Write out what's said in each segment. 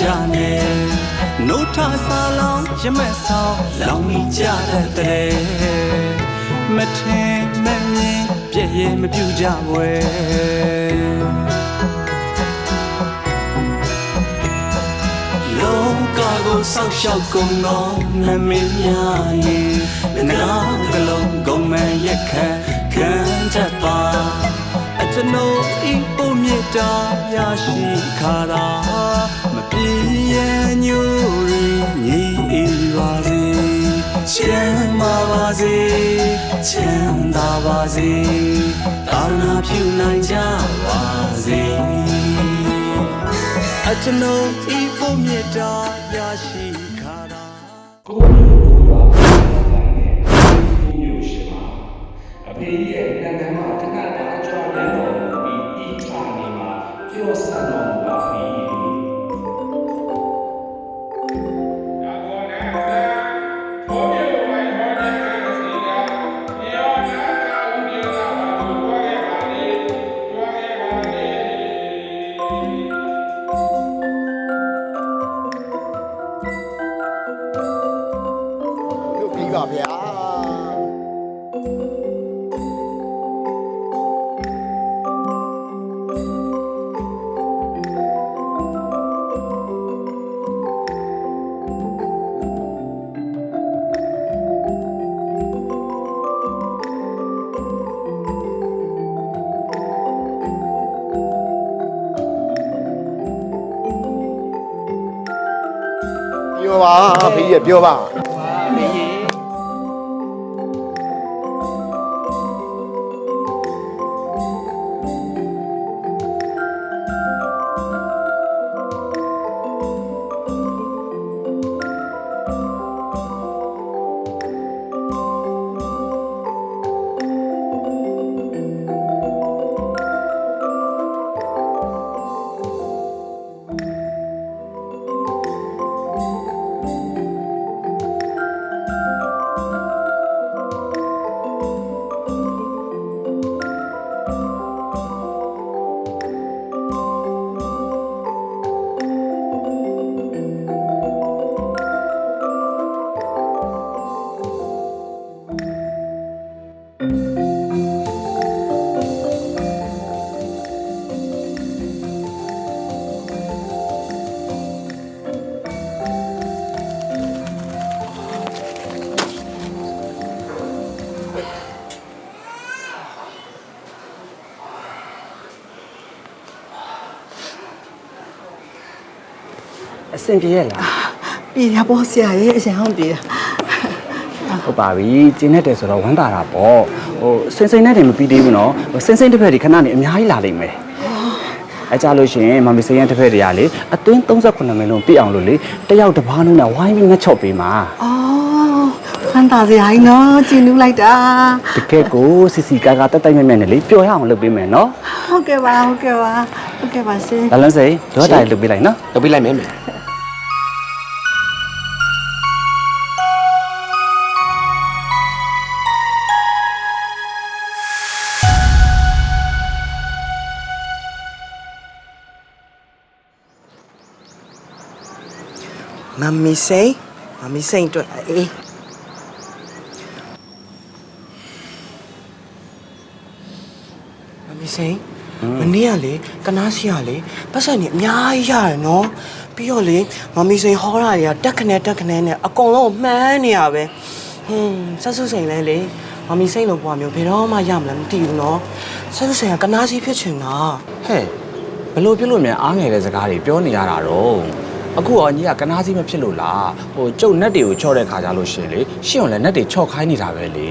ကြနဲ့နိုးထဆာလောင်းရမက်ဆောင်လောင်းမိကြတဲ့မထင်မမြင်ပြည့်ရဲ့မပြူကြဝဲလောကကိုဆောက်ရှောက်ကုန်သောနမင်းများရဲ့ငါကလုံးကုန်မဲ့ရက်ခတ်ခံတတ်ပါအကျွန်ုပ်ဤပုံမြတ်တာရရှိခါသာမ ပြေရညိုရီညီအေးပါစေချမ်းသာပါစေချမ်းသာပါစေသာသနာပြုနိုင်ကြပါစေအကျွန်ုပ်ဤပုံမြတ်တာရရှိ ပြောပါဖေးရပြောပါ အဆင်ပြေရဲ့လားပြေရပေါ့ဆရာရဲ့အရန်အောင်ပြေတာဟုတ်ပါပြီကျင်းနေတယ်ဆိုတော့ဝမ်းသာတာပေါ့ဟိုစင်စိမ့်နဲ့တင်မပြီးသေးဘူးနော်ဟိုစင်စိမ့်တစ်ဖက်ဒီခဏနေအများကြီးလာလိမ့်မယ်အဲကြလို့ရှိရင်မမီစိန်ရဲ့တစ်ဖက်တွေကလေအသွင်း38မိနစ်လုံးပြည့်အောင်လို့လေတယောက်တစ်ပါးလုံးနဲ့ဝိုင်းပြီးငတ်ချော့ပေးမှာအော်ခန်းသာစရာကြီးနော်ကြည်နူးလိုက်တာတကယ်ကိုစီစီကာကာတက်တိုက်မြက်မြက်နဲ့လေပျော်ရအောင်လုပ်ပေးမယ်နော်ဟုတ်ကဲ့ပါဟုတ်ကဲ့ပါဟုတ်ကဲ့ပါရှင်ဒါလန်းစိန်တို့တိုင်လုပ်ပေးလိုက်နော်လုပ်ပြလိုက်မယ် မယ်မမီစိန်မမီစိန်အတွက်အေးမမီစိန်မနေ့ကလေကနားစီရလေပတ်စံနေအများကြီးရတယ်နော်ပြီးတော့လေမမီစိန်ဟောတာတွေကတက်ခနဲတက်ခနဲနဲ့အကုန်လုံးကိုမှန်းနေရပဲဟွန်းဆက်စုစိန်လဲလေမမီစိန်လိုပွားမျိုးဘယ်တော့မှရမလားမသိဘူးနော်ဆက်စုစိန်ကကနားစီဖြစ်ချင်တာဟဲ့ဘလို့ပြုတ်လို့မြန်အားငယ်တဲ့စကားတွေပြောနေရတာတော့ အခုရောညီကကနားစီမဖြစ်လို့လားဟိုကျုပ်နက်တွေကိုချော့တဲ့ခါကြလို့ရှရင်လေရှင့်အောင်လည်းနက်တွေချော့ခိုင်းနေတာပဲလေ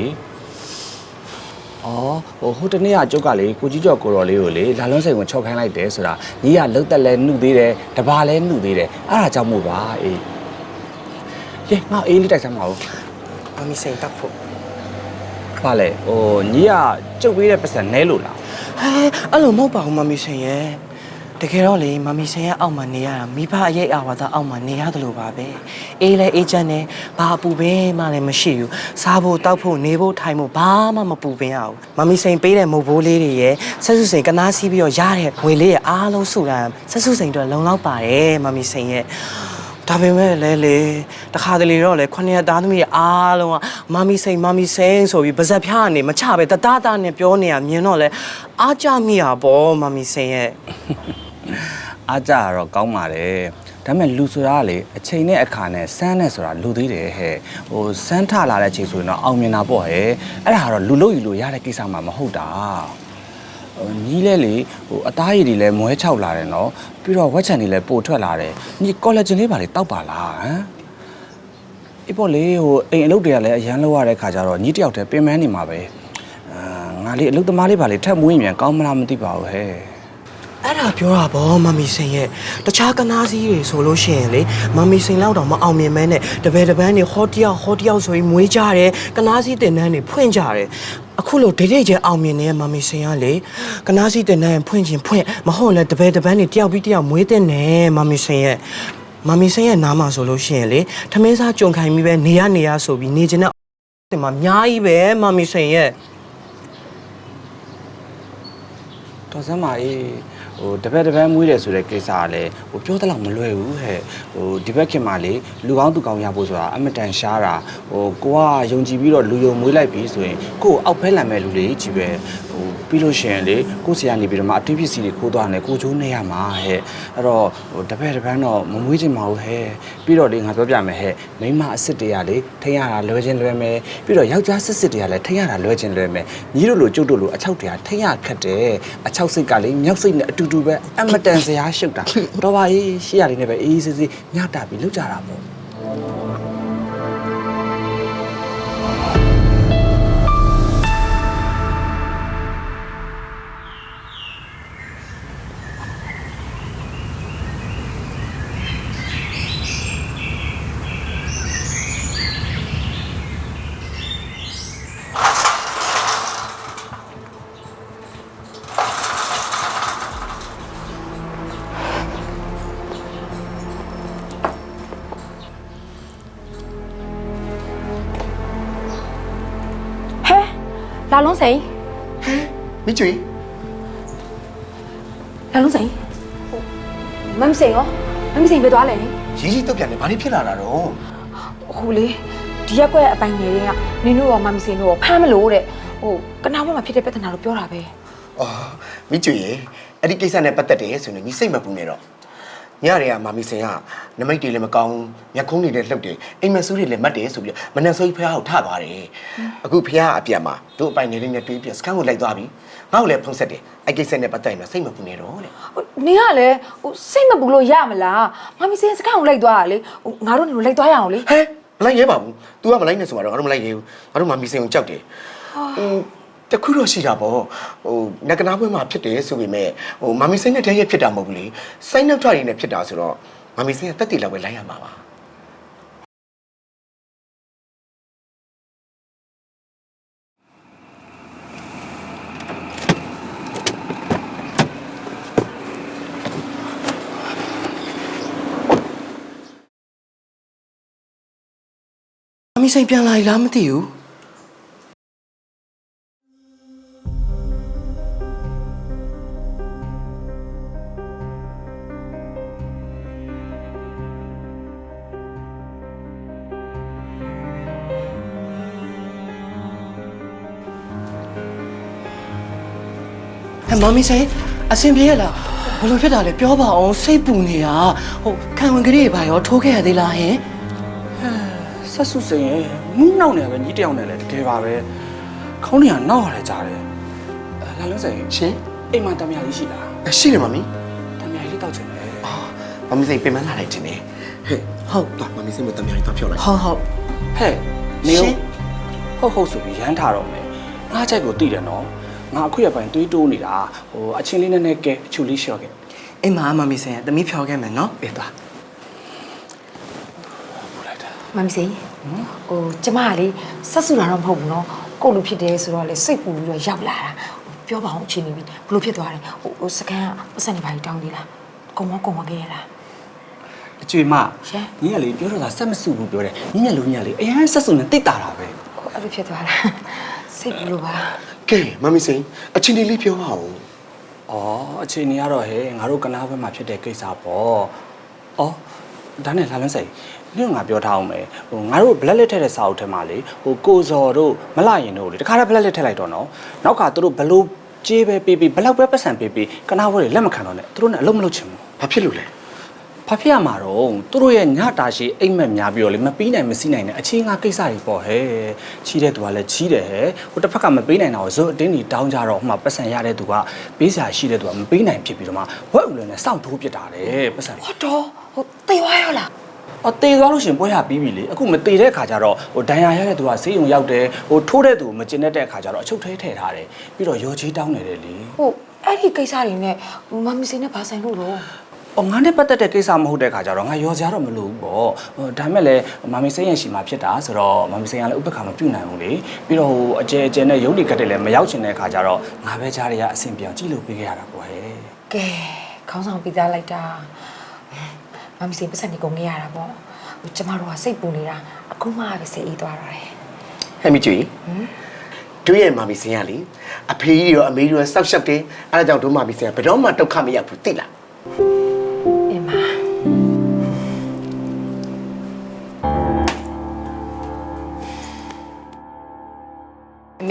ဩဟိုဟိုတနေ့ကကျုပ်ကလေကိုကြီးကျော်ကိုတော်လေးကိုလေလာလွန်းစိန်ကိုချော့ခိုင်းလိုက်တယ်ဆိုတာညီကလှုပ်သက်လဲနှုတ်သေးတယ်တဘာလဲနှုတ်သေးတယ်အဲ့ဒါကြောင့်မို့ပါအေးဟေးငါအေးလေးတိုက်စမ်းပါဦးမမီစိန်တက်ဖို့ဘာလဲဟိုညီကကျုပ်ပေးတဲ့ပတ်စံနဲလို့လားဟဲအဲ့လိုမဟုတ်ပါဘူးမမီရှင်ရဲ့ တတကယ်တော့လေမမီဆင်ရဲ့အောက်မှာနေရတာမိဘအရေးအာဝါဒအောက်မှာနေရတယ်လို့ပါပဲအေးလဲအေးချမ်းနဲ့ဘာအပူပင်းမှလည်းမရှိဘူးစားဖို့တောက်ဖို့နေဖို့ထိုင်ဖို့ဘာမှမပူပင်းရဘူးမမီစိန်ပေးတဲ့မုတ်ဘိုးလေးတွေရဲ့ဆက်စုစိန်ကနားစီးပြီးတော့ရတဲ့ငွေလေးရဲ့အားလုံးစုတာဆက်စုစိန်တို့လုံလောက်ပါတယ်မမီစိန်ရဲ့ဒါပေမဲ့လဲလေတခါတလေတော့လေခွန်ရသားသမီးရဲ့အားလုံးကမမီစိန်မမီစိန်ဆိုပြီးပါဇက်ဖျားကနေမချပဲတသားသားနဲ့ပြောနေတာမြင်တော့လေအားကြမိတာပေါ့မမီစိန်ရဲ့ အားကြရတော့ကောင်းပါတယ်ဒါပေမဲ့လူဆိုတာကလေအချိန်နဲ့အခါနဲ့စမ်းနဲ့ဆိုတာလူသေးတယ်ဟဲ့ဟိုစမ်းထလာတဲ့ချိန်ဆိုရင်တော့အောင်မြင်တာပေါ့ဟဲ့အဲ့ဒါကတော့လူလို့ယူလို့ရတဲ့ကိစ္စမှမဟုတ်တာဟိုညီးလဲလေဟိုအသားရည်တွေလည်းမွဲချောက်လာတယ်နော်ပြီးတော့ဝက်ချန်တွေလည်းပိုထွက်လာတယ်ညီကော်လာဂျင်လေးပါလေတောက်ပါလားဟမ်အေးပေါ့လေဟိုအိမ်အလုပ်တွေကလည်းအရန်လောက်ရတဲ့ခါကျတော့ညီတယောက်တည်းပင်ပန်းနေမှာပဲအာငါလေးအလုပ်သမားလေးပါလေထပ်မွေးမြန်ကောင်းမလားမသိပါဘူးဟဲ့ အဲ့ဒါပြောတာဗောမမီစင်ရဲ့တခြားကနာစီတွေဆိုလို့ရှိရင်လေမမီစင်လောက်တော့မအောင်မြင်မဲနဲ့တပည့်တပန်းနေဟောတယောက်ဟောတယောက်ဆိုပြီးမွေးကြတယ်ကနာစီတင်တန်းတွေဖွင့်ကြတယ်အခုလိုဒိတ်ဒိတ်ကျအောင်မြင်နေတဲ့မမီစင်ကလေကနာစီတင်တန်းဖွင့်ခြင်းဖွင့်မဟုတ်လဲတပည့်တပန်းတွေတယောက်ပြီးတယောက်မွေးတဲ့နဲ့မမီစင်ရဲ့မမီစင်ရဲ့နားမှာဆိုလို့ရှိရင်လေထမင်းစားကြုံခိုင်ပြီးပဲနေရနေရဆိုပြီးနေချင်တဲ့တင်မှာအများကြီးပဲမမီစင်ရဲ့တော်စမ်းပါအေးဟိုတပတ်တပတ်မွေးတယ်ဆိုတဲ့ကိစ္စကလည်းဟိုပြောတလောက်မလွယ်ဘူးဟဲ့ဟိုဒီဘက်ခင်မှာလေလူကောင်းသူကောင်းရဖို့ဆိုတာအမတန်ရှားတာဟိုကိုကယုံကြည်ပြီးတော့လူယုံမွေးလိုက်ပြီဆိုရင်ကို့ကိုအောက်ဖဲလန်မဲ့လူတွေကြီးပဲဟိုပြီးလို့ရှိရင်လေကို့ဆရာနေပြီးတော့မှအတွေ့ပစ္စည်းတွေခိုးသွားတယ်ကိုချိုးနေရမှာဟဲ့အဲ့တော့ဟိုတပတ်တပတ်တော့မမွေးချင်ပါဘူးဟဲ့ပြီးတော့လေငါပြောပြမယ်ဟဲ့မိန်းမအစ်စ်တွေကလေထိရတာလွယ်ချင်းလွယ်မယ်ပြီးတော့ယောက်ျားစစ်စစ်တွေကလည်းထိရတာလွယ်ချင်းလွယ်မယ်ညီတို့လိုကျုပ်တို့လိုအချောက်တွေကထိရခက်တယ်အချောက်စိတ်ကလေမြောက်စိတ်နဲ့အတူတူပဲအမတန်စရာရှုပ်တာတော့ပါအေးရှေ့ရလေးနဲ့ပဲအေးအေးဆေးဆေးညတာပြီးလောက်ကြတာပေါ့ လာလုံးစိန်မိကျွေလာလုံးစိန်မမ်စိန်ရောမမ်စိန်ပဲသွားလဲရီကြီးတော့ပြန်နေဘာလို့ဖြစ်လာတာတော့ဟိုလေဒီရက်ကွက်အပိုင်ငယ်တွေကနင်တို့ရောမမ်စိန်တို့ရောဖမ်းမလို့တဲ့ဟိုကနာဘက်မှာဖြစ်တဲ့ပြဿနာလို့ပြောတာပဲအော်မိကျွေရေအဲ့ဒီကိစ္စနဲ့ပတ်သက်တယ်ဆိုရင်ညီစိတ်မပူနဲ့တော့ညတွေကမာမီစင်က နမိတ်တွေလည်းမကောင်းမျက်ခုံးတွေလည်းလှုပ်တယ်အိမ်မက်ဆူးတွေလည်းမတ်တယ်ဆိုပြီးမနက်ဆိုးဖះကိုထသွားတယ်အခုဖះကအပြန်မှာတို့အပိုင်နေလေးနဲ့တွေးပြစကန်ကိုလိုက်သွားပြီငါ့ကိုလည်းဖုံးဆက်တယ်အဲ့ကိစ္စနဲ့ပတ်သက်ရင်စိတ်မပူနဲ့တော့တဲ့ဟိုနင်ကလည်းဟိုစိတ်မပူလို့ရမလားမမ်စိန်စကားကိုလိုက်သွားတာလေဟိုငါတို့နေလို့လိုက်သွားရအောင်လေဟဲမလိုက်ရဲပါဘူး तू ကမလိုက်နဲ့ဆိုတော့ငါတို့မလိုက်ရဲဘူးငါတို့မာမီစင်ကိုကြောက်တယ်ဟိုတခုတော့ရှိတာပေါ့ဟိုနက်ကနာပွဲမှာဖြစ်တယ်ဆိုပေမဲ့ဟိုမာမီစင်နဲ့တည်းရဲ့ဖြစ်တာမဟုတ်ဘူးလေစိုင်းနှောက်ထွားရင်းနဲ့ဖြစ်တာဆိုတော့ မာမီစင်ကတက်တည်လောက်ပဲလိုက်ရမှာပါမမီစိန်ပြန်လာပြီလားမသိဘူး ဟဲ့မမီစိန်အဆင်ပြေရလားဘယ်လိုဖြစ်တာလဲပြောပါအောင်စိတ်ပူနေတာဟိုခံဝင်ကလေးဘာရောထိုးခဲ့ရသေးလားဟင်ဆက်စုစိန်ရဲ့မူးနောက်နေပဲညီတယောက်နဲ့လည်းတကယ်ပါပဲခေါင်းနေကနောက်ရတယ်ကြားတယ်အဲလာလုံးစိန်ရှင်အိမ်မှာတမယာလေးရှိလားအရှိတယ်မမီတမယာလေးတောက်ချင်တယ်အာမမီစင်ပြင်မလာလိုက်တင်နေဟဲ့ဟုတ်တော့မမီစင်မတမယာလေးတော့ဖြောက်လိုက်ဟုတ်ဟုတ်ဟဲ့နေရှင်ဟုတ်ဟုတ်ဆိုပြီးရမ်းထားတော့မယ်ငါးချက်ကိုတိတယ်နော် ငါအခုရပိုင်းတွေးတိုးနေတာဟိုအချင်းလေးနဲ့နဲ့ကဲအချူလေးလျှော့ခဲ့အိမ်မှာမမီစိန်ကသမီးဖြောခဲ့မယ်နော်အေးသွားပူလိုက်တာမမ်စိန်ဟိုကျမကလေဆက်ဆူတာတော့မဟုတ်ဘူးနော်ကိုယ့်လူဖြစ်တယ်ဆိုတော့လေစိတ်ပူပြီးတော့ရောက်လာတာပြောပါအောင်အချိန်နေပြီဘလို့ဖြစ်သွားတယ်ဟိုဟိုစကန်ကပတ်စံနေပါတောင်းသေးလားကုံမကုံမခဲ့ရလားအကျွေမရှင်ညီကလေပြောတော့တာဆက်မစုဘူးပြောတယ်ညီညလူညီကလေအရင်ဆက်စုနေတိတ်တာတာပဲဟိုအဲ့လိုဖြစ်သွားတာစိတ်ဘူးလို့ပါ ကဲမမီစိန်အချင်းလေးလေးပြောပါဦးဩအချိန်ကြီးကတော့ဟဲ့ငါတို့ကနားဘက်မှာဖြစ်တဲ့ကိစ္စပေါ့ဩဒါနဲ့လာလန်းစိတ်ညငါပြောထားအောင်မယ်ဟိုငါတို့ black list ထည့်တဲ့စာအုပ်ထဲမှာလေဟိုကိုဇော်တို့မလာရင်တို့လေတခါတည်း black list ထည့်လိုက်တော့နော်နောက်ကသူတို့ဘလို့ကြေးပဲပေးပေးဘလောက်ပဲပတ်စံပေးပေးကနားဘွဲတွေလက်မခံတော့နဲ့သူတို့နဲ့အလုံးမလုပ်ချင်ဘူးဘာဖြစ်လို့လဲ ဘာဖြစ်ရမှာတော့သူတို့ရဲ့ညတာရှိအိမ်မက်များပြီးတော့လေမပေးနိုင်မစီးနိုင်တဲ့အချင်းငါကိစ္စတွေပေါ့ဟဲ့ချီးတဲ့သူကလည်းချီးတယ်ဟဲ့ဟိုတစ်ဖက်ကမပေးနိုင်တာကိုဇွတ်အတင်းကြီးတောင်းကြတော့ဟိုမှာပတ်စံရတဲ့သူကပေးစရာရှိတဲ့သူကမပေးနိုင်ဖြစ်ပြီးတော့မှဝက်ဥလည်းနဲ့စောင့်ထိုးပြစ်တာတယ်ပတ်စံဟောတော့ဟိုတေသွားရောလားအော်တေသွားလို့ရှရင်ပွဲရပြီးပြီလေအခုမတေတဲ့အခါကျတော့ဟိုဒဏ်ရာရတဲ့သူကဆေးရုံရောက်တယ်ဟိုထိုးတဲ့သူကိုမကျင်တတ်တဲ့အခါကျတော့အချုပ်ထဲထည့်ထားတယ်ပြီးတော့ရောချေးတောင်းနေတယ်လေဟိုအဲ့ဒီကိစ္စတွေနဲ့မမီစင်နဲ့ဘာဆိုင်လို့တော့။ အော်ငါနဲ့ပတ်သက်တဲ့ကိစ္စမဟုတ်တဲ့ခါကျတော့ငါရောစရာတော့မလိုဘူးပေါ့။ဟိုဒါမဲ့လည်းမမီစိန်ရဲ့ရှိမှဖြစ်တာဆိုတော့မမီစိန်ကလည်းဥပက္ခမပြုတ်နိုင်ဘူးလေ။ပြီးတော့ဟိုအကျဲအကျဲနဲ့ရုပ်တွေကတ်တယ်လည်းမရောက်ချင်တဲ့ခါကျတော့ငါပဲကြားရရအဆင်ပြေအောင်ကြည့်လို့ပေးခဲ့ရတာပေါ့ဟဲ့ကဲခေါင်းဆောင်ပြီးသားလိုက်တာမမီစင်ပတ်စံနေကုန်ခဲ့ရတာပေါ့ဟိုကျမတို့ကစိတ်ပူနေတာအခုမှပဲစိတ်အေးသွားတော့တယ်ဟဲ့မီကျွေတို့ရဲ့မမီစိန်ကလေအဖေကြီးရောအမေကြီးရောစောက်ရှောက်တယ်အဲဒါကြောင့်တို့မမီစိန်ကဘယ်တော့မှဒုက္ခမရောက်ဘူးသိလား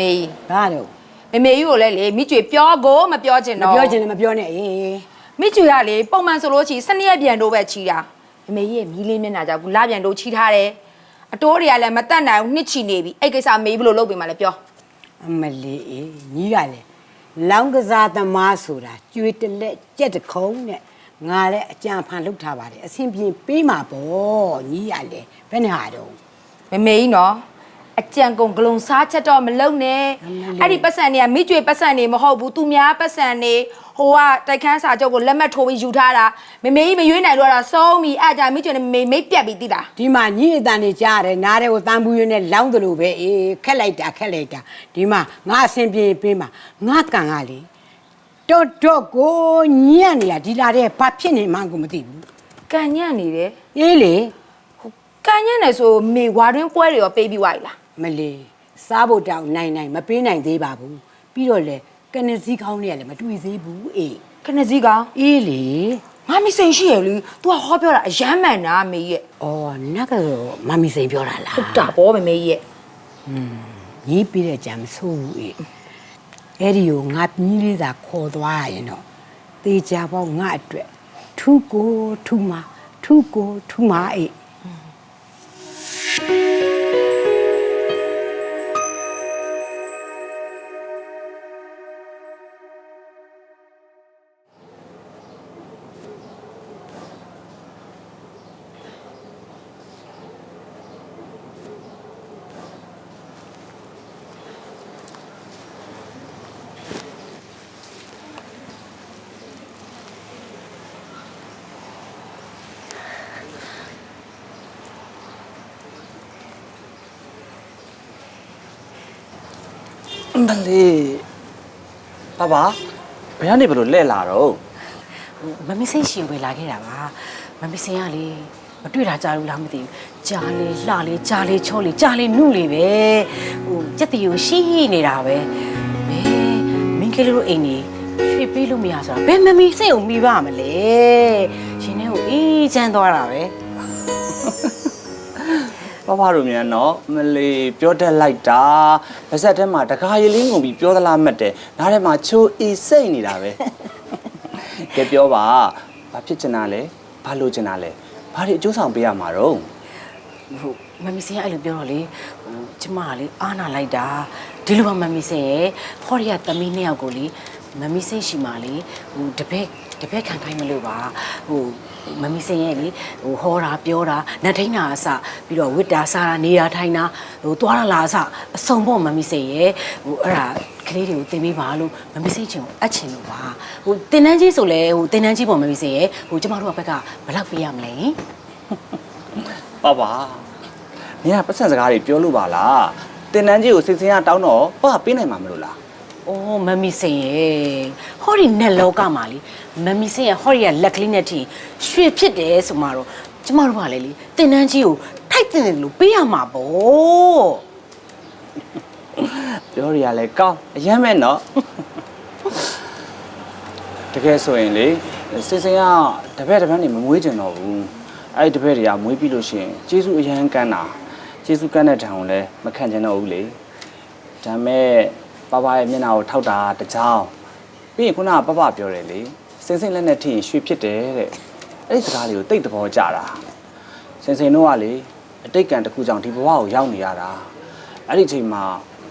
မေကြီးဘာလို့မေမေကြီးကိုလည်းလေမိကျွေပြောကိုမပြောချင်မတော့ပြောချင်လည်းမပြောနဲ့အေးမိကျွေကလေပုံမှန်ဆိုလို့ချီစနေရက်ပြန်တော့ပဲချီတာမေမေကြီးရဲ့မီးလေးမျက်နှာကြောင့်ခုလာပြန်တော့ချီထားတယ်အတိုးတွေကလည်းမတက်နိုင်ဘူးနှစ်ချီနေပြီအဲ့ကိစ္စမေကြီးဘယ်လိုလုပ်ပေးမှလဲပြောအမလေးအေးညီးကလည်းလောင်းကစားသမားဆိုတာကျွေးတလက်ကြက်တခုံးနဲ့ငါလည်းအကြံဖန်လုပ်ထားပါတယ်အဆင်ပြေပေးမှာပေါ့ညီးရလေဘယ်နဲ့ဟာတော့ မေမေကြီးနော် အကြံကုန်ဂလုံစားချက်တော့မလုံနဲ့အမလေးအဲ့ဒီပတ်စံတွေကမိကျွေပတ်စံတွေမဟုတ်ဘူးသူများပတ်စံတွေဟိုကတိုက်ခန်းစာချုပ်ကိုလက်မှတ်ထိုးပြီးယူထားတာမေမေကြီးမရွေးနိုင်တော့တာဆုံးပြီအဲ့ဒါကြောင့်မိကျွေနဲ့မေမေမိတ်ပြတ်ပြီးတိတာဒီမှာညီးအတန်နေကြားရတယ်နားတဲ့ကိုတန်ဘူးရင်းနဲ့လောင်းတယ်လို့ပဲအေးခက်လိုက်တာခက်လိုက်တာဒီမှာငါအဆင်ပြေပေးမှာငါကန်ကလေတော်တော်ကိုညံ့နေတာဒီလာတဲ့ဘာဖြစ်နေမှန်းကိုမသိဘူးကန်ညံ့နေတယ်အေးလေကန်ညံ့နေဆိုမေဝါတွင်းပွဲတွေရောပေးပြီးသွားပြီလား မလီစားဖို့တောင်နိုင်နိုင်မပေးနိုင်သေးပါဘူးပြီးတော့လေကနစည်းကောင်းတွေကလည်းမတွေ့သေးဘူးအေးခဏစည်းကောင်အေးလေငါမစိန်ရှိရလေ तू ကဟောပြောတာအယမ်းမှန်တာမေရဲ့အော်နတ်ကတော့မမီစိန်ပြောတာလားဟုတ်တာဗောမေမေရဲ့ညီးပြီးတဲ့ကြံမဆိုးဘူးအေးအဲ့ဒီကိုငါပြင်းလေးသာခေါ်သွားရရင်တော့တေချာပေါ့ငါအတွက်ထူကိုထူမထူကိုထူမအေး ပါပါဘယ်ကနေဘလို့လဲ့လာတော့မမစိတ်ရှင်ပဲလာခဲ့တာပါမမစင်ကလေမတွေ့တာကြားလို့လားမသိဘူးကြားလေလှလေကြားလေချောလေကြားလေနုလေပဲဟိုစက်တီကိုရှိနေတာပဲမဲမင်းကလေးတို့အိမ်နေရွှေပေးလို့မရဆိုတာဘယ်မမီစိတ်ကိုမိပါမလဲရှင်ထဲကိုအေးချမ်းသွားတာပဲ ပါပါတို့မြန်နော်မလေးပြောတတ်လိုက်တာပါဇက်ထဲမှာတကားရည်လေးငုံပြီးပြောသလားမှတ်တယ်နားထဲမှာချိုးအီစိတ်နေတာပဲကဲပြောပါဘာဖြစ်ချင်တာလဲဘာလို့ချင်တာလဲဘာတွေအကျိုးဆောင်ပေးရမှာတော့ဟိုမမီစင်ကအဲ့လိုပြောတော့လေဟိုကျမကလေအားနာလိုက်တာဒီလိုပါမမီစင်ရဲ့ခေါ်ရသမီးနှစ်ယောက်ကိုလေမမီစင်ရှိမှလေဟိုတပည့်တပည့်ခံခိုင်းမလို့ပါဟို မမီစင်ရဲ့လေဟိုဟောတာပြောတာနတ်ထိန်တာအစပြီးတော့ဝစ်တာစားတာနေတာထိုင်တာဟိုသွားတာလာအစအစုံပေါ့မမီစင်ရဲ့ဟိုအဲ့ဒါကလေးတွေကိုတင်ပေးပါလို့မမီစင်ချင်ကိုအပ်ချင်လို့ပါဟိုတင်တန်းကြီးဆိုလဲဟိုတင်တန်းကြီးပေါ့မမီစင်ရဲ့ဟိုကျမတို့ကဘက်ကဘယ်လောက်ပေးရမလဲပါပါမင်းကပတ်စံစကားတွေပြောလို့ပါလားတင်တန်းကြီးကိုစိတ်ဆင်းရတောင်းတော့ပါပေးနိုင်မှာမလို့လား အော်မမီစိန်ရဲ့ဟောဒီနဲ့လောကမှာလေမမီစိန်ရဲ့ဟောဒီကလက်ကလေးနဲ့ထိရွှေဖြစ်တယ်ဆိုမှတော့ကျမတို့ကလေလေတင်တန်းကြီးကိုထိုက်တင်တယ်လို့ပေးရမှာပေါ့ပြောရရလဲကောင်းအရင်မဲ့နော်တကယ်ဆိုရင်လေစင်စင်ကတပည့်တပန်းနေမမွေးကျင်တော့ဘူးအဲ့ဒီတပည့်တွေကမွေးပြီးလို့ရှိရင်ကျေးဇူးအရန်ကန်းတာကျေးဇူးကန်းတဲ့တံကိုလည်းမခံကျင်တော့ဘူးလေဒါမဲ့ ပပရဲ့မျက်နှာကိုထောက်တာတကြောင်ပြီးရင်ခုနကပပပြောတယ်လေစင်စင်လက်နဲ့ထိရင်ရွှေဖြစ်တယ်တဲ့အဲ့ဒီစကားလေးကိုတိတ်သဘောကျတာစင်စင်တို့ကလေအတိတ်ကံတစ်ခုကြောင့်ဒီဘဝကိုရောက်နေရတာအဲ့ဒီချိန်မှာ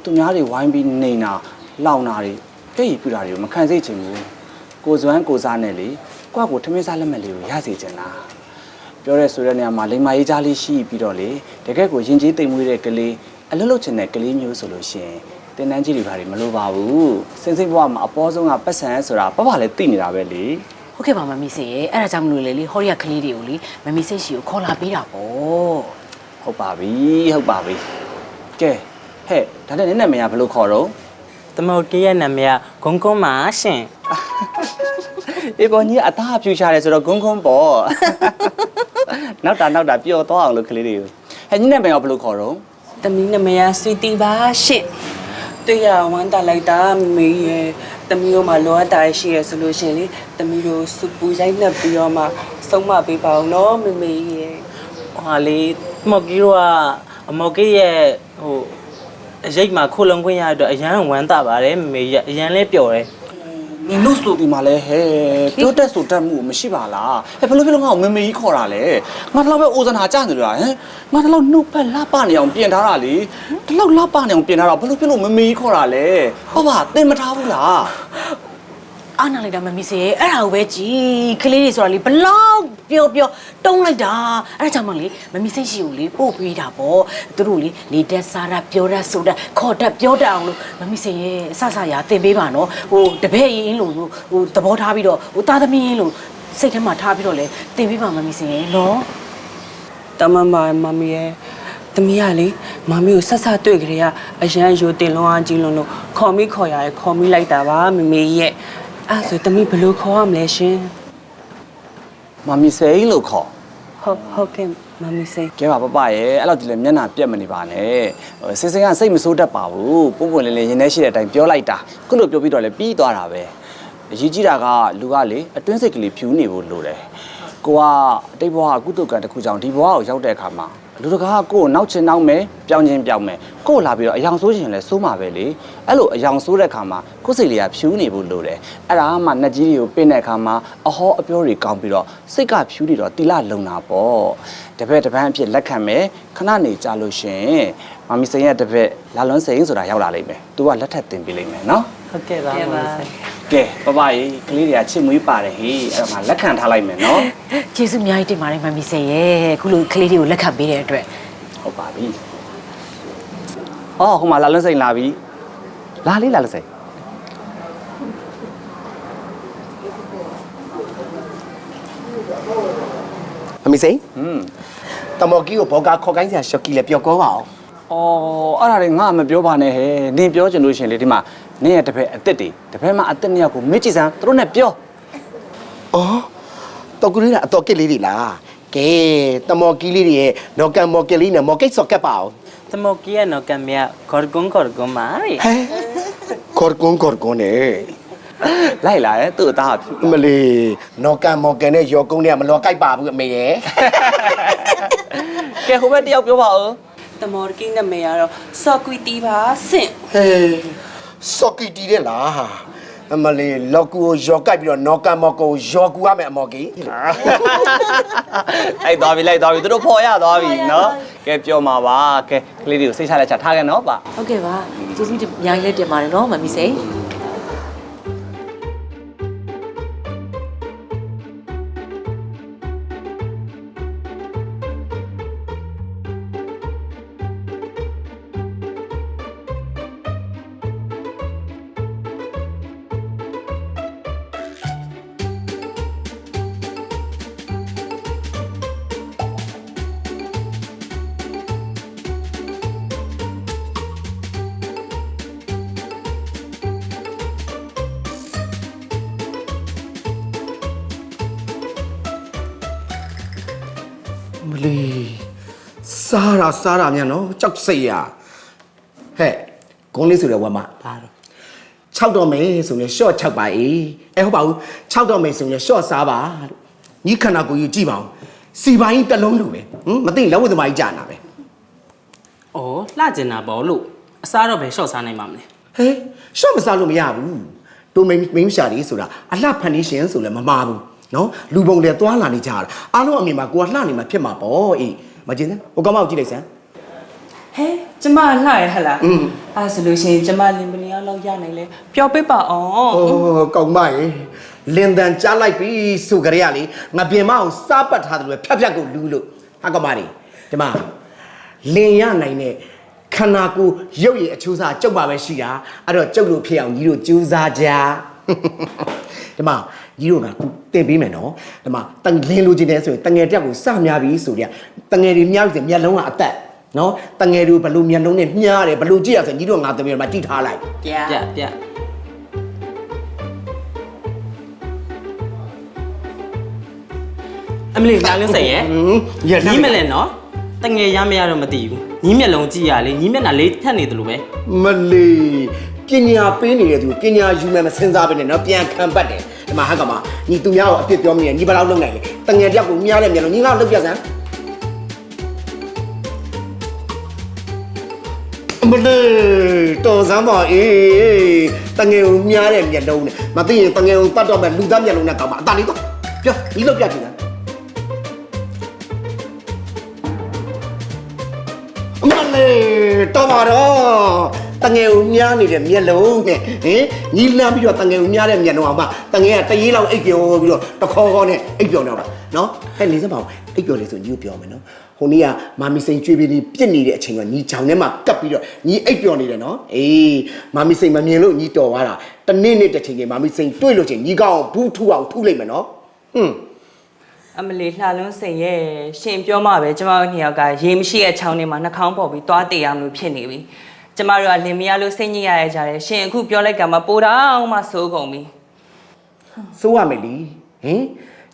သူများတွေဝိုင်းပြီးနေတာလောင်တာတွေတိတ်ပြူတာတွေကိုမခံစိတ်ချင်ဘူးကိုစွမ်းကိုစားနဲ့လေကိုယ့်ကိုထမင်းစားလက်မဲ့လေးကိုရစေချင်တာပြောရဲဆိုတဲ့နေရာမှာလိမ္မာရေးကြားလေးရှိပြီးတော့လေတကယ့်ကိုရင်ကြီးတိမ်မွေးတဲ့ကလေးအလွတ်လွတ်ချင်တဲ့ကလေးမျိုးဆိုလို့ရှိရင် တင်တန်းကြီးတွေဘာတွေမလိုပါဘူးစင်စိမ့်ဘဝမှာအပေါ်ဆုံးကပတ်စံဆိုတာပပလည်းသိနေတာပဲလေဟုတ်ကဲ့ပါမမီစိန်ရဲ့အဲ့ဒါကြောင့်မလို့လေလေဟောဒီကကလေးတွေကိုလေမမီစိန်ရှိကိုခေါ်လာပေးတာပေါ့ဟုတ်ပါပြီဟုတ်ပါပြီကဲဟဲ့ဒါနဲ့နည်းနည်းမရဘယ်လိုခေါ်တော့သမုတ်ကြီးရဲ့နာမည်ကဂုံကုန်းပါရှင်အေးပေါ်ကြီးအသားဖြူရှာတယ်ဆိုတော့ဂုံဂုံပေါ့နောက်တာနောက်တာပျော်သွားအောင်လို့ကလေးတွေကိုဟဲ့ညီနဲ့မရဘယ်လိုခေါ်တော့သမီးနာမည်ကဆွီတီပါရှင် တွေ့ရဝမ်းတာလိုက်တာမေရဲ့သမီးတို့မှလောအပ်တာရှိရဆိုလို့ရှရင်လေသမီးတို့စပူရိုက်နှက်ပြီးတော့မှစုံမပေးပါအောင်နော်မေမေရဲ့ဟာလေမော်ကြီးတို့ကအမော်ကြီးရဲ့ဟိုအရိတ်မှာခိုးလုံခွင့်ရတဲ့အတွက်အရန်ဝမ်းတာပါတယ်မေမေရဲ့အရန်လေးပျော်တယ် နင်တို့ဆိုဒီမှာလဲဟဲ့တိုးတက်ဆိုတတ်မှုမရှိပါလားဟဲ့ဘယ်လိုဖြစ်လို့ငါ့ကိုမမေကြီးခေါ်တာလဲငါတလောက်ပဲအိုဇနာကြနေလို့လားဟမ်ငါတလောက်နှုတ်ဖက်လှပနေအောင်ပြင်ထားတာလေတလောက်လှပနေအောင်ပြင်ထားတာဘယ်လိုဖြစ်လို့မမေကြီးခေါ်တာလဲဟုတ်ပါသင်မထားဘူးလား အားနာလိုက်တာမမီစိန်ရဲ့အဲ့ဒါကိုပဲကြည်ကလေးတွေဆိုတာလေဘလောက်ပျော်ပျော်တုံးလိုက်တာအဲ့ဒါကြောင့်မလေမမီစိန်ရှိကိုလေပို့ပေးတာပေါ့သူတို့လေနေတက်စားတာပြောတတ်ဆိုတတ်ခေါ်တတ်ပြောတတ်အောင်လို့မမီစိန်ရဲ့အဆဆရာတင်ပေးပါနော်ဟိုတပည့်ရင်းလို့ဟိုသဘောထားပြီးတော့ဟိုသားသမီးရင်းလို့စိတ်ထဲမှာထားပြီးတော့လေတင်ပေးပါမမီစိန်ရဲ့နော်တမန်ပါမမီရဲ့သမီးကလေမမီကိုဆက်ဆက်တွေ့ကြရအရန်ရိုတင်လုံးအားကြီးလုံးလို့ခေါ်မိခေါ်ရရခေါ်မိလိုက်တာပါမမေရဲ့ အဲ့ဆိုသမီးဘယ်လိုခေါ်ရမလဲရှင်မမီစိန်လို့ခေါ်ဟုတ်ဟုတ်ကဲ့မမီစိန်ကဲပါပပရဲ့အဲ့လောက်ဒီလေမျက်နှာပြက်မနေပါနဲ့ဟိုစင်စင်ကစိတ်မဆိုးတတ်ပါဘူးပုံပွင့်လင်းလင်းရင်ထဲရှိတဲ့အတိုင်းပြောလိုက်တာခုလိုပြောပြီးတော့လေပြီးသွားတာပဲအရေးကြီးတာကလူကလေအတွင်းစိတ်ကလေးဖြူနေဖို့လိုတယ်ကိုကအတိတ်ဘဝကုသကံတစ်ခုကြောင့်ဒီဘဝကိုရောက်တဲ့အခါမှာ လူတကာကကိုကိုနောက်ချင်နောက်မယ်ပြောင်းချင်းပြောင်းမယ်ကိုကိုလာပြီးတော့အယောင်ဆိုးချင်လဲဆိုးမှာပဲလေအဲ့လိုအယောင်ဆိုးတဲ့အခါမှာကိုယ်စိတ်လေးကဖြူနေဖို့လိုတယ်အဲ့ဒါမှနှက်ကြီးတွေကိုပင့်တဲ့အခါမှာအဟောအပြောတွေကောင်းပြီးတော့စိတ်ကဖြူနေတော့တိလလုံတာပေါ့တပည့်တပန်းအဖြစ်လက်ခံမယ်ခဏနေကြလို့ရှရင်မမီစိန်ရဲ့တပည့်လာလွန်းစိန်ဆိုတာရောက်လာလိမ့်မယ်သူကလက်ထပ်တင်ပေးလိမ့်မယ်နော်ဟုတ်ကဲ့ပါမမီစိန်ကဲပပရေကလေးတွေကချစ်မွေးပါတယ်ဟေးအဲ့ဒါမှလက်ခံထားလိုက်မယ်နော်ကျေးဇူးအများကြီးတင်ပါတယ်မမီစိန်ရဲ့ခုလိုကလေးတွေကိုလက်ခံပေးတဲ့အတွက်ဟုတ်ပါပြီအော်ဟိုမှာလာလွန်းစိန်လာပြီလာလေးလာလွန်းစိန်မမီစိန်ဟွန်း တမော်ကြီးကိုဘောကာခေါ်ကိုင်းစရာရှော့ကီလည်းပျော်ကောပါအောင် အော်အဲ့ဒါတွေငါမပြောပါနဲ့ဟဲ့နင်ပြောချင်လို့ရှရင်လေဒီမှာနင်ရဲ့တစ်ဖက်အစ်စ်တွေတစ်ဖက်မှာအစ်စ်နှစ်ယောက်ကိုမေ့ကြည့်စမ်းသူတို့နဲ့ပြောအော်တော့ကူလေးကအတော်ကစ်လေးတွေလားကဲတမော်ကြီးလေးတွေရဲ့နော်ကန်မော်ကစ်လေးနဲ့မော်ကိတ်ဆော့ကက်ပါအောင်သမုတ်ကြီးရဲ့နော်ကံမြခေါ်ကုန်းခေါ်ကုန်းပါရီဟဲခေါ်ကွန်းခေါ်ကွန်းနဲ့လိုက်လာရဲ့သူ့အသားဖြူမလီနော်ကန်မော်ကန်နဲ့ရောကုန်းနဲ့မလောကိုက်ပါဘူးအမေရဲ့ ကဲဟိုဘက်တယောက်ပြောပါဦး တမော်ကြီးနာမည်ကတော့ဆော့ကွီတီပါဆင့်ဟေးစော့ကီတီတဲ့လားအမလီလော်ကူကိုရောကိုက်ပြီးတော့နော်ကန်မော်ကိုရောကူရမယ်အမော်ကြီးအဲ့သွားပြီလိုက်သွားပြီသူတို့ဖော်ရသွားပြီနော်ကဲပြောမှာပါကဲကလေးတွေကိုစိတ်ချလက်ချထားခဲ့နော်ပါဟုတ်ကဲ့ပါကျေးဇူးတင်အများကြီးလည်းတင်ပါတယ်နော်မမီစိန် စားတာစားတာမြန်နော်ကြောက်စိတ်ရဟဲ့ဂုံးလေးဆိုတဲ့ဝမ်းမဒါတော့6တော့မယ်ဆိုရင် short 6ပါအေးအဲဟုတ်ပါဘူး6တော့မယ်ဆိုရင် short စားပါလို့ညီခန္ဓာကိုယ်ကြီးကြည့်ပါဦးစီပိုင်းတစ်လုံးလူပဲဟင်မသိရင်လက်ဝတ်သမားကြီးကြာနာပဲ။အော်လှကျင်တာပေါ့လို့အစားတော့ပဲရှော့စားနိုင်ပါမလဲဟဲ short မစားလို့မရဘူးတို့မိန်းမိန်းရှာလေးဆိုတာအလှဖန်နေရှင်ဆိုလည်းမမှားဘူးနော်လူပုံတွေသွားလာနေကြတာအားလုံးအမြင်မှာကိုကလှနေမှာဖြစ်မှာပေါ့အေးမကျင်းစမ်းဟိုကောင်မကိုကြည့်လိုက်စမ်း ဟဲကျမလှရဟလား อืม အဲဆိုလို့ရှိရင်ကျမလင်ပနီအောင်လောက်ရနိုင်လဲပျော်ပစ်ပါအောင် โอ้ကောင်မရေလင်တန်ကြားလိုက်ပြီဆိုကြရလေငါပြင်မအောင်စားပတ်ထားတယ်လို့ဖြတ်ဖြတ်ကိုလူးလို့ဟာကောင်မတွေဒီမှာလင်ရနိုင်တဲ့ခန္ဓာကိုယ်ရုပ်ရည်အချိုးစားကြုတ်ပါပဲရှိတာအဲ့တော့ကြုတ်လို့ဖြစ်အောင်ကြီးတို့ကြိုးစားကြဒီမှာကြီးတို့ကခုတင်ပေးမယ်နော်ဒီမှာတန်လင်းလိုချင်တယ်ဆိုရင်တငယ်တက်ကိုစများပြီဆိုကြတငယ်တွေများပြီဆိုမျက်လုံးကအသက် နော်တငယ်တွေဘလို့မျက်လုံးနဲ့မြားတယ်ဘလို့ကြည့်ရဆိုရင်ကြီးတို့ငါတမီးတို့မှာတိထားလိုက်ပြ။ပြပြအမလီလာလင်းစိတ်ရဲ့ဟင်းရညီးမလဲနော်တငယ်ရမရတော့မသိဘူးညီးမျက်လုံးကြည့်ရလေညီးမျက်နှာလေးထက်နေတယ်လို့ပဲမလီပညာပေးနေတဲ့သူပညာယူမယ်မစင်စားပဲနဲ့နော်ပြန်ခံပတ်တယ်ဒီမှာဟက်ကမှာညီသူများကိုအပြစ်ပြောမိတယ်ညီဘယ်လောက်လုပ်နိုင်လဲတငယ်တယောက်ကိုမြားတယ်မြန်လို့ညီငါ့ကိုလုပ်ပြစမ်း မလီတော်စမ်းပါအေးတငယ်ကိုမြားတယ်မျက်လုံးနဲ့မသိရင်တငယ်ကိုတတ်တော့မဲ့လူသားမျက်လုံးနဲ့ကောက်ပါအတားလေးတော့ပြောဒီလုပ်ပြချင်တယ်အမလေးတော်ပါတော့တငယ်ကိုမြားနေတဲ့မျက်လုံးနဲ့ဟင်ညီလန်းပြီးတော့တငယ်ကိုမြားတဲ့မျက်လုံးအောင်မတငယ်ကတရေးလောက်အိပ်ပျော်ပြီးတော့တခေါခေါနဲ့အိပ်ပျော်နေတာနော်ဟဲ့နေစမ်းပါဦးအိပ်ပျော်လေဆိုညီကိုပြောမယ်နော်ဟို နေ့ကမာမီစိန်ကျွေးပြီးပြစ်နေတဲ့အချိန်ကညီချောင်ထဲမှာကပ်ပြီးတော့ညီအိပ်ပျော်နေတယ်နော်အေးမာမီစိန်မမြင်လို့ညီတော်သွားတာတနေ့နေ့တစ်ချိန်ချိန်မာမီစိန်တွေ့လို့ချင်းညီကောင်းဘူးထူအောင်ထူလိုက်မယ်နော်ဟွန်းအမလီလှလွန်းစိန်ရဲ့ရှင်ပြောမှပဲကျမတို့နှစ်ယောက်ကရေမရှိတဲ့ချောင်းထဲမှာနှာခေါင်းပေါ်ပြီးသွားတည်ရမလို့ဖြစ်နေပြီကျမတို့ကလင်မယားလို့စိတ်ညစ်ရရကြတယ်ရှင်အခုပြောလိုက်ကမှပိုတော့မှစိုးကုန်ပြီစိုးရမယ်လीဟင်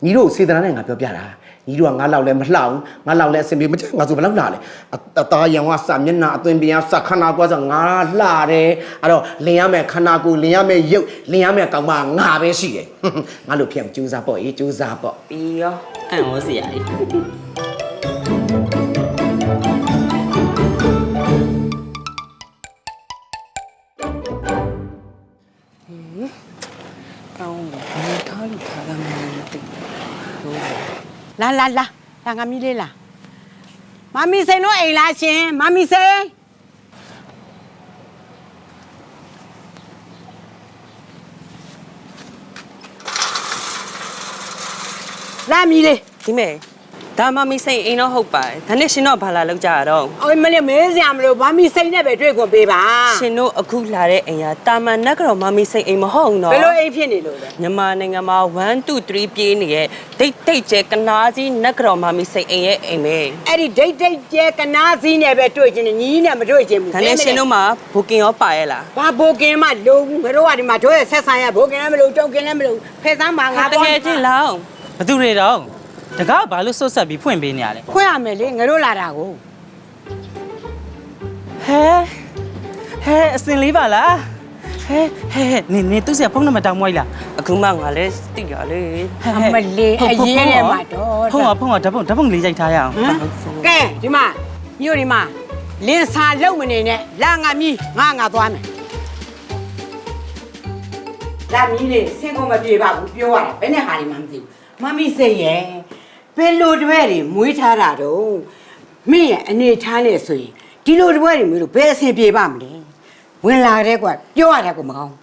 ညီတို့စေတနာနဲ့ငါပြောပြတာ ညီတို့ကငါလောက်လဲမလှအောင်ငါလောက်လဲအဆင်ပြေမချငါဆိုဘယ်လောက်လှလဲအအသားရံဝစမျက်နှာအသွင်ပြန်စခန္ဓာကွာဆိုငါလှတယ်အဲ့တော့လင်ရမယ်ခန္ဓာကိုယ်လင်ရမယ်ရုပ်လင်ရမယ်ကောင်မငါပဲရှိတယ်ငါလို့ဖြစ်အောင်ကြိုးစားပေါ့အေးကြိုးစားပေါ့ပြီးရောအံ့ဩစရာကြီး လာလာလာလာငါမီးလေးလာမမီစိန်တို့အိမ်လာရှင်မမီစိန်လာမီးလေးဒီမဲ့ ဒါမှမစိန်အိမ်တော့ဟုတ်ပါတယ်ဒါနဲ့ရှင်တော့ဘာလာလောက်ကြရတော့အိုးမလေးမဲစရာမလိုမမီစိန်နဲ့ပဲတွေ့ခွင့်ပေးပါရှင်တို့အခုလာတဲ့အိမ်ကတာမန်နက်ကတော့မမစိန်အိမ်မဟုတ်ဘူးနော်ဘယ်လိုအိမ်ဖြစ်နေလို့လဲမြန်မာနိုင်ငံမှာ1 2 3ပြေးနေတဲ့ဒိတ်ဒိတ်ကျဲကနာစီနက်ကတော့မမစိန်အိမ်ရဲ့အိမ်ပဲအဲ့ဒီဒိတ်ဒိတ်ကျဲကနာစည်းနဲ့ပဲတွေ့ချင်းညီးနဲ့မတွေ့ချင်းဘူးဒါနဲ့ရှင်တို့မှာဘိုကင်ရောပါရဲ့လားဘာဘိုကင်မှလုံးဘူးငါတို့ကဒီမှာတို့ရဲ့ဆက်ဆံရဘိုကင်လည်းမလို့တုတ်ကင်လည်းမလို့ဖဲစမ်းပါငါတကယ်ချင်းလောင်းဘသူတွေတော့ တကားဘာလို့ဆွတ်ဆက်ပြီးဖွင့်ပေးနေရလဲခွဲရမယ်လေငါတို့လာတာကိုဟဲဟဲအစင်လေးပါလားဟဲဟဲနေနေသူ့ဆရာဖုန်းနံပါတ်တောင်းမွိုက်လားအခုမှငါလည်းသိရလေအမလေးအရေးနဲ့မှာတော့ဖုန်းကဖုန်းကဓာတ်ပုံဓာတ်ပုံလေးရိုက်ထားရအောင်ဟမ်ကဲဒီမှာမြို့ဒီမှာလင်းစာလုံမနေနဲ့လာငါမီးငါငါသွားမယ်လာမီးလေးစင်ကုန်မပြေပါဘူးပြောရတာဘယ်နဲ့ဟာဒီမှမသိဘူးမမီစိတ်ရဲ့ ဘယ်လိုတပည့်တွေမွေးထားတာတော့မင်းရဲ့အနေထားနဲ့ဆိုရင်ဒီလိုတပည့်တွေမျိုးလို့ဘယ်အဆင်ပြေပါမလဲဝင်လာတဲ့ကွာပြောရတယ်ကိုမကောင်း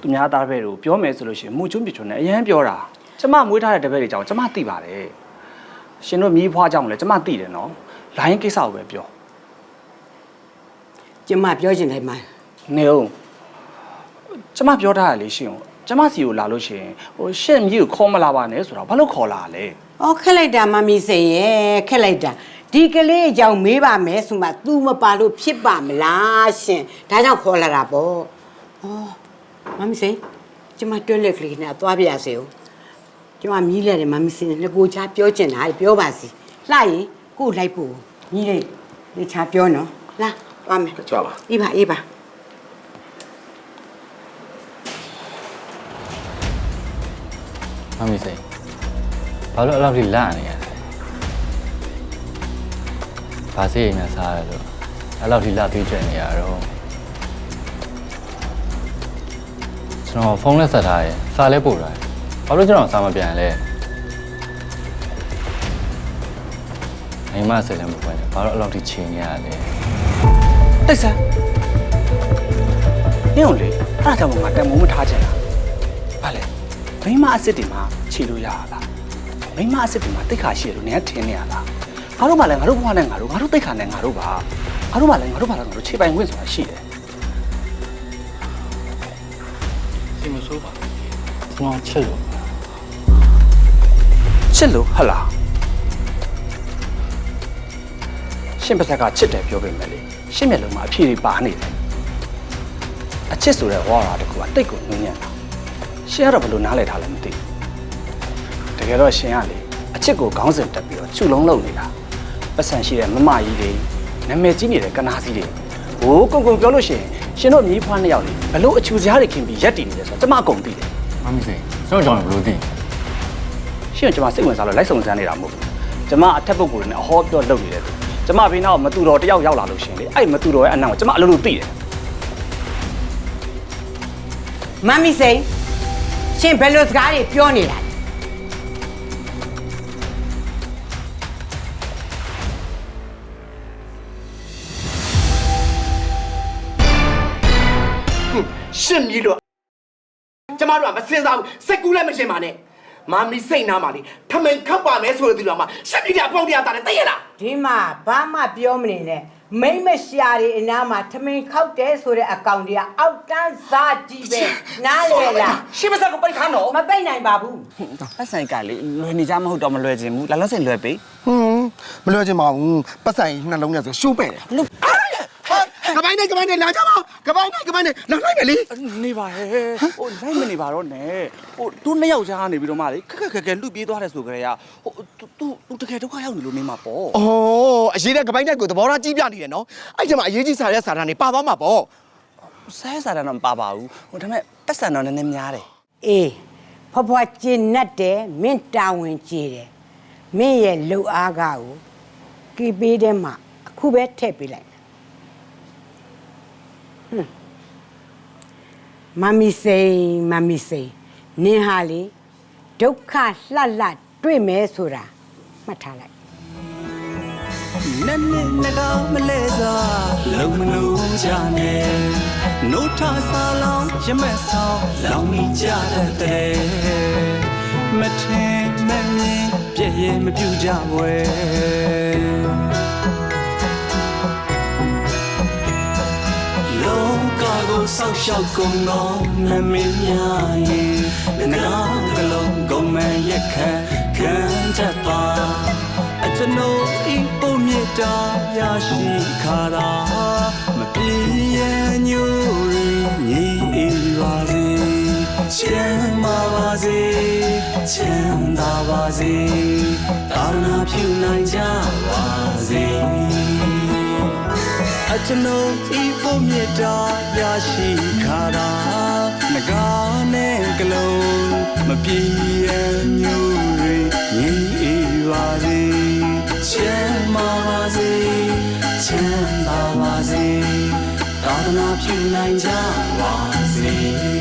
သူများသားပဲတို့ပြောမယ်ဆိုလို့ရှိရင်မူချုံပြချုံနဲ့အရန်ပြောတာကျမမွေးထားတဲ့တပည့်တွေကြောင့်ကျမသိပါတယ်ရှင်တို့မြည်ဖွားကြောင့်လည်းကျမသိတယ်နော်လိုင်းကိစ္စကိုပဲပြောကျမပြောချင်တယ်မှာနေအောင်ကျမပြောထားရလေရှင်ကိုကျမစီကိုလာလို့ရှိရင်ဟိုရှင့်မြည်ကိုခေါ်မလာပါနဲ့ဆိုတော့ဘာလို့ခေါ်လာလဲ။ အော်ခက်လိုက်တာမမီစိန်ရဲ့ခက်လိုက်တာဒီကလေးအကြောင်းမေးပါမယ်ဆိုမှ तू မပါလို့ဖြစ်ပါမလားရှင်။ဒါကြောင့်ခေါ်လာတာပေါ့။အော်မမီစိန်ကျမတွဲလက်ကလေးနဲ့သွားပြရစေဦး။ကျမမီးလက်တယ်မမီစိန်နဲ့ကိုချာပြောချင်တာပြောပါစီ။လှရင်ကို့လိုက်ပို့ညီလေးလေချာပြောနော်လာသွားမယ်ကြွားပါအေးပါအေးပါမမီစိတ် ဘာလို့အဲ့လောက်ထိလန့်နေရလဲဘာစေးရင်များစားရလို့အဲ့လောက်ထိလန့်သွေးကြွနေရတော့ကျွန်တော်ဖုန်းလက်ဆက်ထားရင်စားလဲပို့တာဘာလို့ကျွန်တော်စားမပြန်လဲအိမ်မဆက်လည်းမပွင့်ဘာလို့အဲ့လောက်ထိချိန်နေရလဲတိတ်ဆန်းညုံလေအဲ့ဒါကြောင့်ငါတန်မိုးမထားချင်တာဘာလဲမိမအစ်စ်တွေမှာခြေလို့ရလား မိမအစ်စ်တွေမှာတိတ်ခါရှိရလို့နင်ကထင်နေရလားငါတို့မှလည်းငါတို့ဘဝနဲ့ငါတို့ငါတို့တိတ်ခါနဲ့ငါတို့ပါငါတို့မှလည်းငါတို့ဘာလဲငါတို့ခြေပိုင်ခွင့်ဆိုတာရှိတယ်ဒီမဆိုးပါကျွန်တော်ချစ်လို့ချစ်လို့ဟတ်လားရှင်ပါဇက်ကချစ်တယ်ပြောပေမဲ့လေရှင်မျက်လုံးမှာအဖြေတွေပါနေတယ်အချစ်ဆိုတဲ့ဝါရာတစ်ခုကတိတ်ကိုနူးညံ့တာရှင်ကတော့ဘယ်လိုနားလည်ထားလဲမသိဘူးတ ကယ်တော့ရှင်ကလေအချစ်ကိုခေါင်းစဉ်တက်ပြီးတော့ချူလုံးလုံးနေတာပတ်စံရှိတဲ့မမကြီးတွေနာမည်ကြီးနေတဲ့ကနာစီတွေဟိုးကုံကုံပြောလို့ရှိရင်ရှင်တို့မြေးဖွားနှစ်ယောက်လေဘလို့အချူစရာတွေခင်ပြီးရက်တည်နေတယ်ဆိုတော့ကျမအကုန်သိတယ်မမီစိတ်ကျွန်တော်ကြောင့်ဘယ်လိုသိရှင့်ကကျွန်မစိတ်ဝင်စားလို့လိုက်စုံစမ်းနေတာမဟုတ်ဘူးကျွန်မအထက်ပုဂ္ဂိုလ်တွေနဲ့အဟောပြောလုပ်နေတယ်သူကျွန်မဘေးနောက်မတူတော်တယောက်ရောက်လာလို့ရှရင်လေအဲ့မတူတော်ရဲ့အနံ့ကိုကျွန်မအလိုလိုသိတယ်မမ်မီစိန်ရှင်ဘယ်လိုစကားတွေပြောနေတာ ရှင့်မြည်လို့ကျမတို့ကမစင်စားဘူးစိတ်ကူးလည်းမရှင်ပါနဲ့မာမီစိတ်နာပါလေထမိန်ခောက်ပါမယ်ဆိုတဲ့သူတော်မှာရှင့်မြည်တဲ့အပေါင်းတရားတာနဲ့တည့်ရလားဒီမှာဘာမှပြောမနေနဲ့မိမ့်မရှာတွေအနားမှာထမင်းခောက်တယ်ဆိုတဲ့အကောင်တွေကအောက်တန်းစားကြည့်ပဲနားလေလားရှင့်မစက်ကိုပိတ်ခါတော့မပိတ်နိုင်ပါဘူးပတ်ဆိုင်ကလေလွယ်နေကြမဟုတ်တော့မလွယ်ခြင်းဘူးလာလို့စိတ်လွယ်ပြီ ဟွန်းမလွယ်ချင်ပါဘူးပတ်ဆိုင်နှလုံးနဲ့ဆိုရှိုးပဲ့တယ်လို့ကပိုင်းနဲ့ကပိုင်းနဲ့လာကြပါကပိုင်းနဲ့ကပိုင်းနဲ့လာလိုက်မယ်လေနေပါရဲ့ဟိုလိုက်မနေပါတော့နဲ့ဟိုသူနှစ်ယောက်ကြားနေပြီးတော့မှလေခက်ခက်ခက်ခက်လူပြေးသွားတယ်ဆိုကြရဟိုသူသူတကယ်ဒုက္ခရောက်နေလို့နေမှာပေါ့။အော်အရေးတဲ့ကပိုင်းနဲ့ကိုသဘောထားကြီးပြနေတယ်နော်။အဲ့ကျမှအရေးကြီးစားတဲ့စာတန်းနေပါသွားမှာပေါ့ဆဲစားတယ်တော့မပါပါဘူးဟိုဒါပေမဲ့ပတ်စံတော့နည်းနည်းများတယ်အေးဖွားဖွားကျင်납တယ်မင်းတာဝန်ကြည်တယ် မင်းရဲ့လှုပ်အားကားကိုကီပေးတဲ့မှာအခုပဲထည့်ပေးလိုက်ဟွန်းမမီစိန်မမီစိန်နင်းဟာလေဒုက္ခလှလှတွေ့မယ်ဆိုတာမှတ်ထားလိုက်နက်နက်နကောင်မလဲစွာလုံမလို့ကြနဲ့နိုးထဆာလောင်းရမက်ဆောင်လောင်မိကြတဲ့မထင်မမြင် ပြည့်ရဲ့မပြူကြွယ်လောကကိုဆောက်ရှောက်ကုန်တော့နမင်းများရဲ့ငါကလုံးကုန်မဲ့ရက်ခတ်ခံတတ်ပါအကျွန်ုပ်ဤပုံမြတ်တာရရှိခါတာမပြေရညိုရီညီအေးပါစေ ချမ်းသာပါစေချမ်းသာပါစေတာနာပြုနိုင်ကြပါစေအကျွန်ုပ်ဤပုံမြတ်တာရရှိခါတာငကားနဲ့ကလုံးမပြေရညိုရီညီအေးပါစေချမ်းသာပါစေချမ်းသာပါစေသာသနာပြုနိုင်ကြပါစေ